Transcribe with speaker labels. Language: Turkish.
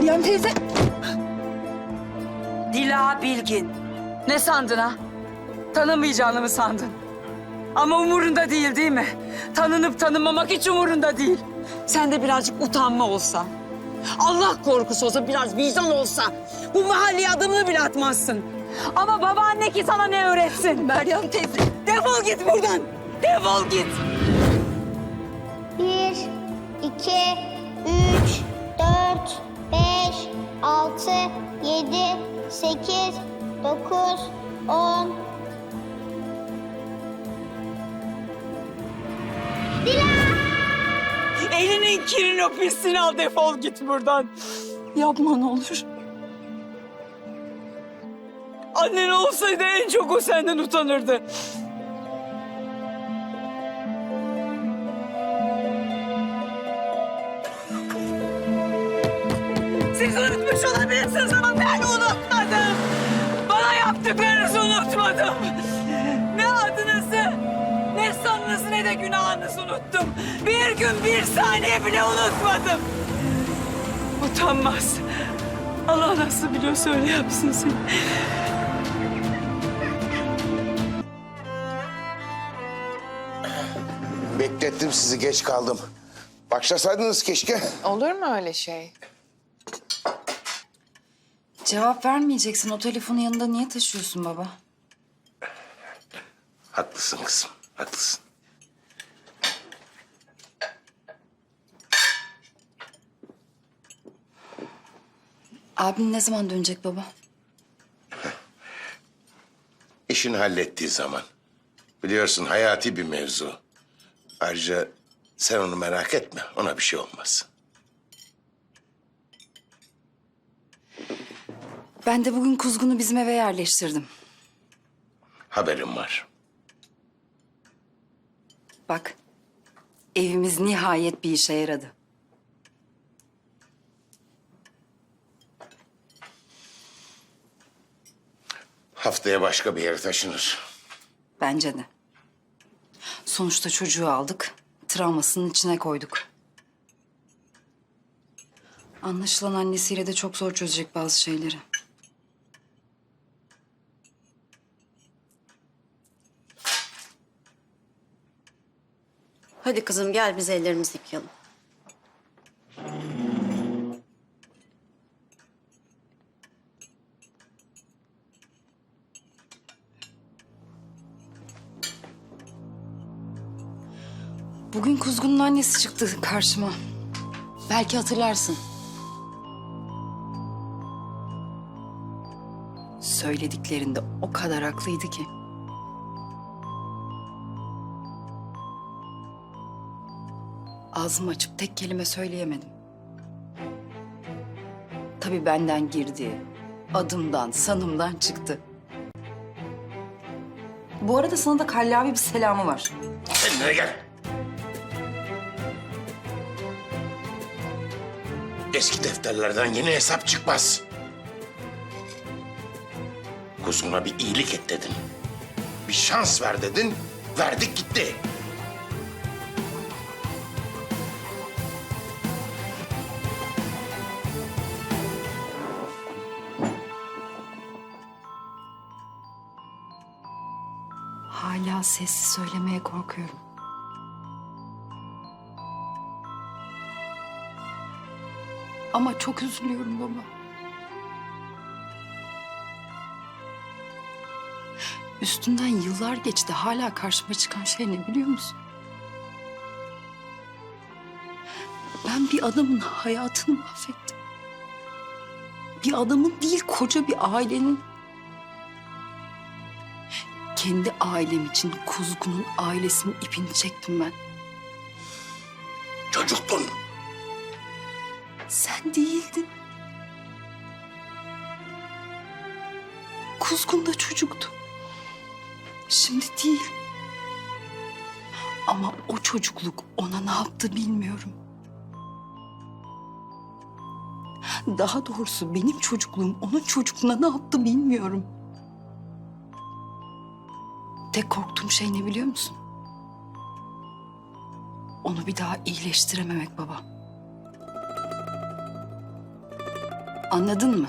Speaker 1: Meryem teyze.
Speaker 2: Dila Bilgin. Ne sandın ha? Tanımayacağını mı sandın? Ama umurunda değil değil mi? Tanınıp tanınmamak hiç umurunda değil. Sen de birazcık utanma olsa. Allah korkusu olsa, biraz vicdan olsa. Bu mahalleye adımını bile atmazsın. Ama babaanne ki sana ne öğretsin?
Speaker 1: Meryem teyze.
Speaker 2: Defol git buradan. Defol git.
Speaker 3: Bir, iki, üç, dört, beş, altı, yedi, sekiz, dokuz, on.
Speaker 2: Elinin kirini o pisliğini al defol git buradan.
Speaker 1: Yapma ne olur.
Speaker 2: Annen olsaydı en çok o senden utanırdı. Siz unutmuş olabilirsiniz ama ben unutmadım. Bana yaptıklarınızı unutmadım. Ne adınızı, ne sanınızı ne de günahınızı unuttum. Bir gün bir saniye bile unutmadım. Utanmaz. Allah nasıl biliyorsa öyle yapsın seni.
Speaker 4: Beklettim sizi geç kaldım. Başlasaydınız keşke.
Speaker 5: Olur mu öyle şey?
Speaker 6: Cevap vermeyeceksin. O telefonu yanında niye taşıyorsun baba?
Speaker 4: Haklısın kızım, haklısın.
Speaker 6: Abin ne zaman dönecek baba?
Speaker 4: İşini hallettiği zaman. Biliyorsun hayati bir mevzu. Ayrıca sen onu merak etme, ona bir şey olmaz.
Speaker 6: Ben de bugün kuzgunu bizim eve yerleştirdim.
Speaker 4: Haberim var.
Speaker 6: Bak, evimiz nihayet bir işe yaradı.
Speaker 4: Haftaya başka bir yere taşınır.
Speaker 6: Bence de. Sonuçta çocuğu aldık, travmasının içine koyduk. Anlaşılan annesiyle de çok zor çözecek bazı şeyleri.
Speaker 7: Hadi kızım gel biz ellerimizi yıkayalım.
Speaker 6: Bugün Kuzgun'un annesi çıktı karşıma. Belki hatırlarsın. Söylediklerinde o kadar haklıydı ki. Ağzımı açıp tek kelime söyleyemedim. Tabii benden girdi. Adımdan, sanımdan çıktı. Bu arada sana da kallavi bir selamı var.
Speaker 4: Kendine gel. Eski defterlerden yeni hesap çıkmaz. Kuzguna bir iyilik et dedin. Bir şans ver dedin, verdik gitti.
Speaker 6: Hala sessiz söylemeye korkuyorum. Ama çok üzülüyorum baba. Üstünden yıllar geçti. Hala karşıma çıkan şey ne biliyor musun? Ben bir adamın hayatını mahvettim. Bir adamın değil, koca bir ailenin kendi ailem için Kuzgun'un ailesinin ipini çektim ben.
Speaker 4: Çocuktun.
Speaker 6: Sen değildin. Kuzgun da çocuktu. Şimdi değil. Ama o çocukluk ona ne yaptı bilmiyorum. Daha doğrusu benim çocukluğum onun çocukluğuna ne yaptı bilmiyorum. Tek korktuğum şey ne biliyor musun? Onu bir daha iyileştirememek baba. Anladın mı?